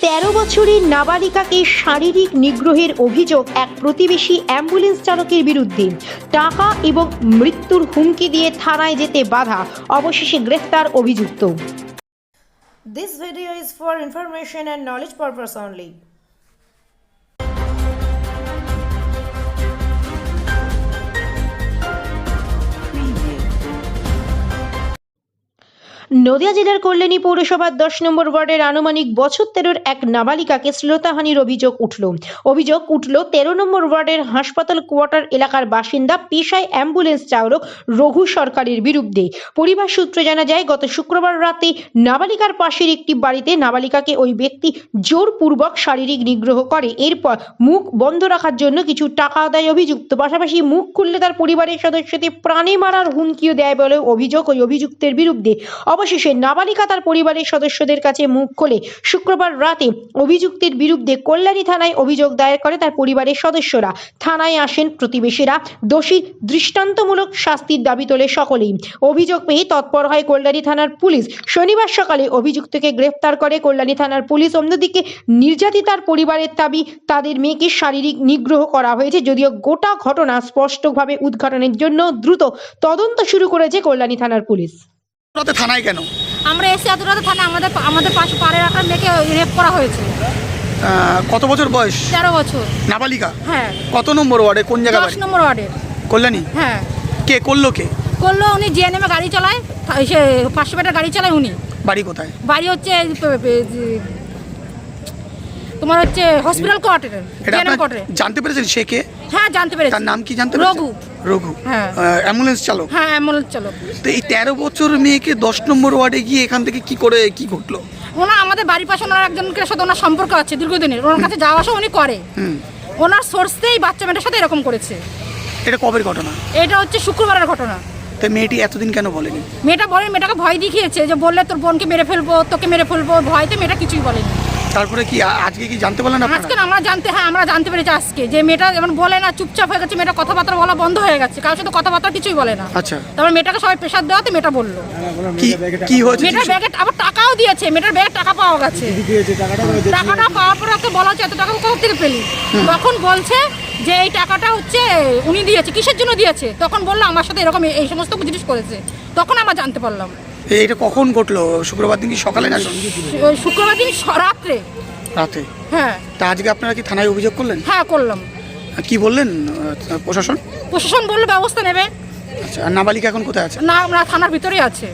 তেরো বছরের নাবালিকাকে শারীরিক নিগ্রহের অভিযোগ এক প্রতিবেশী অ্যাম্বুলেন্স চালকের বিরুদ্ধে টাকা এবং মৃত্যুর হুমকি দিয়ে থানায় যেতে বাধা, অবশেষে গ্রেফতার অভিযুক্ত This video is for information and knowledge purpose only. Nadia জেলার কল্যাণী পৌরসভার দশ নম্বর ওয়ার্ডের আনুমানিক বছর তেরোর এক নাবালিকাকে শ্লীলতাহানির অভিযোগ উঠল। অভিযোগ উঠল, তেরো নম্বর ওয়ার্ডের হাসপাতাল কোয়ার্টার এলাকার বাসিন্দা পেশায় অ্যাম্বুলেন্স চালক রঘু সরকারের বিরুদ্ধে। পরিবার সূত্রে জানা যায়, গত শুক্রবার রাতে নাবালিকার পাশের একটি বাড়িতে নাবালিকাকে ওই ব্যক্তি জোরপূর্বক শারীরিক নিগ্রহ করে। এরপর মুখ বন্ধ রাখার জন্য কিছু টাকা আদায় অভিযুক্ত, পাশাপাশি মুখ খুললে তার পরিবারের সদস্যদের প্রাণে মারার হুমকিও দেয় বলে অভিযোগ ওই অভিযুক্তের বিরুদ্ধে। অবশেষে নাবালিকা তার পরিবারের সদস্যদের কাছে মুখ খোলে। শুক্রবার রাতে অভিযুক্তের বিরুদ্ধে কল্যাণী থানায় অভিযোগ দায়ের করে তার পরিবারের সদস্যরা। থানায় আসেন প্রতিবেশীরা। দোষী দৃষ্টান্তমূলক শাস্তির দাবি তোলে সকলেই। অভিযোগ পেয়ে তৎপর হয় কল্যাণী থানার পুলিশ। শনিবার সকালে অভিযুক্তকে গ্রেফতার করে কল্যাণী থানার পুলিশ। অন্যদিকে নির্যাতিতার পরিবারের দাবি, তাদের মেয়েকে শারীরিক নিগ্রহ করা হয়েছে যদিও গোটা ঘটনা স্পষ্টভাবে উদ্ঘাটনের জন্য দ্রুত তদন্ত শুরু করেছে কল্যাণী থানার পুলিশ। রাতে থানায় কেন? আমরা এসে এত রাতে থানা আমাদের আমাদের পাশে পাড়ের একটা মেয়েকে রেপ করা হয়েছে। কত বছর বয়স? তেরো বছর। নাবালিকা? হ্যাঁ। কত নম্বর ওয়ার্ডে? কোন জায়গা দশ নম্বর ওয়ার্ডের কল্যাণী? হ্যাঁ। কে করল কে? করল উনি জিএনএমে গাড়ি চালায় সে পাঁচশো মিটার গাড়ি চালায় উনি। বাড়ি কোথায়? বাড়ি হচ্ছে তোমার হচ্ছে হসপিটাল কোয়ার্টারে জানতে পেরেছেন সে কে? হ্যাঁ জানতে পেরেছি। তার নাম কি জানতে রঘু। রঘু। হ্যাঁ। অ্যাম্বুলেন্স চালক? হ্যাঁ অ্যাম্বুলেন্স চালক। তো এই তেরো বছর মেয়েকে দশ নম্বর ওয়ার্ডে গিয়ে এখান থেকে কি করে কি ঘটলো? ওনার আমাদের বাড়ির পাশে ওনার একজনের সাথে ওনার সম্পর্ক আছে দীর্ঘদিনের ওনার কাছে যাওয়া আসা উনি করে। ওনার সোর্সতেই বাচ্চা মেয়েটার সাথে এরকম করেছে। এটা কবের ঘটনা? এটা হচ্ছে শুক্রবারের ঘটনা। তো মেয়েটি এতদিন কেন বলেনি? মেয়েটা বলে মেয়েটাকে ভয় দেখিয়েছে যে বললে তোর বোনকে মেরে ফেলব তোকে মেরে ফেলব ভয়তে মেয়েটা কিছুই বলেনি। তারপরে কি আজকে কি জানতে পারলেন আজকে না আমরা জানতে হ্যাঁ আমরা জানতে পেরেছি আজকে। যে মেয়েটা যেমন বলে না চুপচাপ হয়ে গেছে মেয়েটা কথাবার্তা বলা বন্ধ হয়ে গেছে কারোর সাথে কথাবার্তা কিছুই বলে না। আচ্ছা। তারপর মেয়েটাকে সবাই প্রেশার দেওয়াতে মেয়েটা বলল। কি কি হয়েছে? মেয়েটার ব্যাগে আবার টাকাও দিয়েছে মেয়েটার ব্যাগে টাকা পাওয়া গেছে। টাকাটা পাওয়ার পর ওকে বলা হচ্ছে এত টাকা কোথা থেকে পেলি? তখন বলছে যে এই টাকাটা হচ্ছে উনি দিয়েছে কিসের জন্য দিয়েছে? তখন বলল আমার সাথে এরকম এই- সমস্ত জিনিস করেছে। তখন আমরা জানতে পারলাম। এটা কখন ঘটলো? শুক্রবার দিন কি সকালে না শুক্রবার দিন রাত্রে। রাতে? হ্যাঁ। তা আজকে আপনারা কি থানায় অভিযোগ করলেন? হ্যাঁ করলাম। কি বললেন প্রশাসন? প্রশাসন বলল ব্যবস্থা নেবে। আচ্ছা আর নাবালিকা এখন কোথায় আছে? না আমরা থানার ভিতরেই আছে।